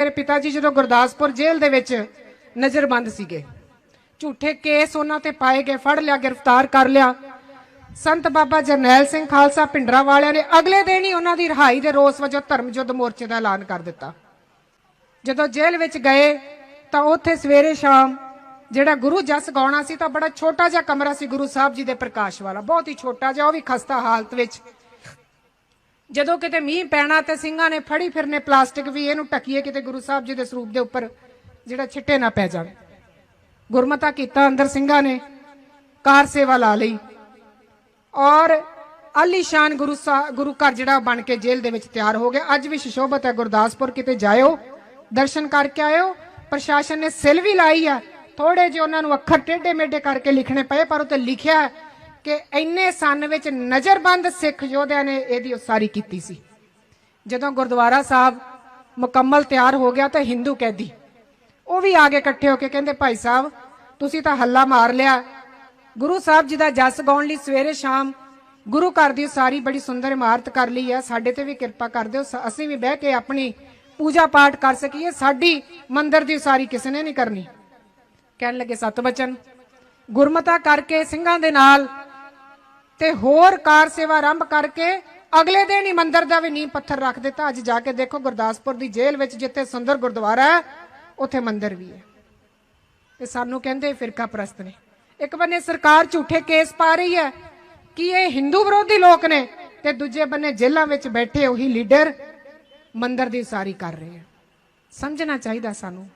ਮੇਰੇ ਪਿਤਾ ਜੀ ਜਦੋਂ ਗੁਰਦਾਸਪੁਰ ਜੇਲ੍ਹ ਦੇ ਵਿੱਚ ਨਜ਼ਰਬੰਦ ਸੀਗੇ, ਝੂਠੇ ਕੇਸ ਉਹਨਾਂ ਤੇ ਪਾਏ ਗਏ, ਫੜ ਲਿਆ, ਗ੍ਰਿਫਤਾਰ ਕਰ ਲਿਆ। ਸੰਤ ਬਾਬਾ ਜਰਨੈਲ ਸਿੰਘ ਖਾਲਸਾ ਪਿੰਡਰਾ ਵਾਲਿਆਂ ਨੇ ਅਗਲੇ ਦਿਨ ਹੀ ਉਹਨਾਂ ਦੀ ਰਿਹਾਈ ਦੇ ਰੋਸ ਵਜੋਂ ਧਰਮ ਯੁੱਧ ਮੋਰਚੇ ਦਾ ਐਲਾਨ ਕਰ ਦਿੱਤਾ। ਜਦੋਂ ਜੇਲ੍ਹ ਵਿੱਚ ਗਏ, ਤਾਂ ਉੱਥੇ ਸਵੇਰੇ ਸ਼ਾਮ ਜਿਹੜਾ ਗੁਰੂ ਜਸ ਗਾਉਣਾ ਸੀ, ਤਾਂ ਬੜਾ ਛੋਟਾ ਜਿਹਾ ਕਮਰਾ ਸੀ ਗੁਰੂ ਸਾਹਿਬ ਜੀ ਦੇ ਪ੍ਰਕਾਸ਼ ਵਾਲਾ, ਬਹੁਤ ਹੀ ਛੋਟਾ ਜਿਹਾ, ਉਹ ਵੀ ਖਸਤਾ ਹਾਲਤ ਵਿੱਚ ਜਦੋਂ ਕਿਤੇ ਮੀਂਹ ਪੈਣਾ ਤੇ ਸਿੰਘਾਂ ਨੇ ਫੜੀ ਫਿਰਨੇ ਪਲਾਸਟਿਕ ਵੀ, ਇਹਨੂੰ ਟਕੀਏ ਕਿਤੇ ਗੁਰੂ ਸਾਹਿਬ ਜੀ ਦੇ ਸਰੂਪ ਦੇ ਉੱਪਰ, ਜਿਹੜਾ ਛਿੱਟੇ ਨਾ ਪੈ ਜਾਣ। ਗੁਰਮਤਾ ਕੀਤਾ ਅੰਦਰ ਸਿੰਘਾਂ ਨੇ, ਕਾਰ ਸੇਵਾ ਲਾ ਲਈ। ਔਰ ਆਲੀਸ਼ਾਨ ਗੁਰੂ ਸਾ- ਗੁਰੂ ਘਰ ਜਿਹੜਾ ਬਣ ਕੇ ਜੇਲ੍ਹ ਦੇ ਵਿੱਚ ਤਿਆਰ ਹੋ ਗਿਆ। ਅੱਜ ਵੀ ਸ਼ਿਸ਼ੋਭਤ ਹੈ, ਗੁਰਦਾਸਪੁਰ ਕਿਤੇ ਜਾਇਓ, ਦਰਸ਼ਨ ਕਰਕੇ ਆਇਓ। ਪ੍ਰਸ਼ਾਸਨ ਨੇ ਸਿਲ ਵੀ ਲਾਈ ਆ। ਥੋੜੇ ਜਿਹੇ ਉਹਨਾਂ ਨੂੰ ਅੱਖਰ ਟੇਢੇ ਮੇਢੇ ਕਰਕੇ ਲਿਖਣੇ ਪਏ, ਪਰ ਉਹ ਤੇ ਲਿਖਿਆ ਕਿ ਇੰਨੇ ਸੰਨ ਵਿੱਚ ਨਜ਼ਰਬੰਦ ਸਿੱਖ ਯੋਧਿਆਂ ਨੇ ਇਹਦੀ ਉਸਾਰੀ ਕੀਤੀ ਸੀ। ਜਦੋਂ ਗੁਰਦੁਆਰਾ ਸਾਹਿਬ ਮੁਕੰਮਲ ਤਿਆਰ ਹੋ ਗਿਆ ਤਾਂ ਹਿੰਦੂ ਕੈਦੀ ਉਹ ਵੀ ਆ ਕੇ ਇਕੱਠੇ ਹੋ ਕੇ ਕਹਿੰਦੇ, ਭਾਈ ਸਾਹਿਬ, ਤੁਸੀਂ ਤਾਂ ਹੱਲਾ ਮਾਰ ਲਿਆ। ਗੁਰੂ ਸਾਹਿਬ ਜੀ ਦਾ ਜਸ ਗਾਉਣ ਲਈ ਸਵੇਰੇ ਸ਼ਾਮ ਗੁਰੂ ਘਰ ਦੀ ਸਾਰੀ ਬੜੀ ਸੁੰਦਰ ਇਮਾਰਤ ਕਰ ਲਈ ਹੈ। ਸਾਡੇ ਤੇ ਵੀ ਕਿਰਪਾ ਕਰ ਦਿਓ। ਅਸੀਂ ਵੀ ਬਹਿ ਕੇ ਆਪਣੀ ਪੂਜਾ ਪਾਠ ਕਰ ਸਕੀਏ। ਸਾਡੀ ਮੰਦਰ ਦੀ ਉਸਾਰੀ ਕਿਸੇ ਨੇ ਨਹੀਂ ਕਰਨੀ। ਕਹਿਣ ਲੱਗੇ ਸਤ ਬਚਨ ਗੁਰਮਤਾ ਕਰਕੇ ਸਿੰਘਾਂ ਦੇ ਨਾਲ ਤੇ ਹੋਰ ਕਾਰ ਸੇਵਾ ਆਰੰਭ ਕਰਕੇ ਅਗਲੇ ਦਿਨ ਹੀ ਮੰਦਿਰ ਦਾ ਵੀ ਨੀਂਹ ਪੱਥਰ ਰੱਖ ਦਿੱਤਾ। ਅੱਜ ਜਾ ਕੇ ਦੇਖੋ ਗੁਰਦਾਸਪੁਰ ਦੀ ਜੇਲ੍ਹ ਵਿੱਚ ਜਿੱਥੇ ਸੁੰਦਰ ਗੁਰਦੁਆਰਾ ਹੈ, ਉੱਥੇ ਮੰਦਿਰ ਵੀ ਹੈ। ਤੇ ਸਾਨੂੰ ਕਹਿੰਦੇ ਫਿਰਕਾ ਪ੍ਰਸਤ ਨੇ। ਇੱਕ ਬੰਨੇ ਸਰਕਾਰ ਝੂਠੇ ਕੇਸ ਪਾ ਰਹੀ ਹੈ ਕਿ ਇਹ ਹਿੰਦੂ ਵਿਰੋਧੀ ਲੋਕ ਨੇ ਤੇ ਦੂਜੇ ਬੰਨੇ ਜੇਲ੍ਹਾਂ ਵਿੱਚ ਬੈਠੇ ਉਹੀ ਲੀਡਰ ਮੰਦਿਰ ਦੀ ਉਸਾਰੀ ਕਰ ਰਹੇ ਆ ਸਮਝਣਾ ਚਾਹੀਦਾ ਸਾਨੂੰ।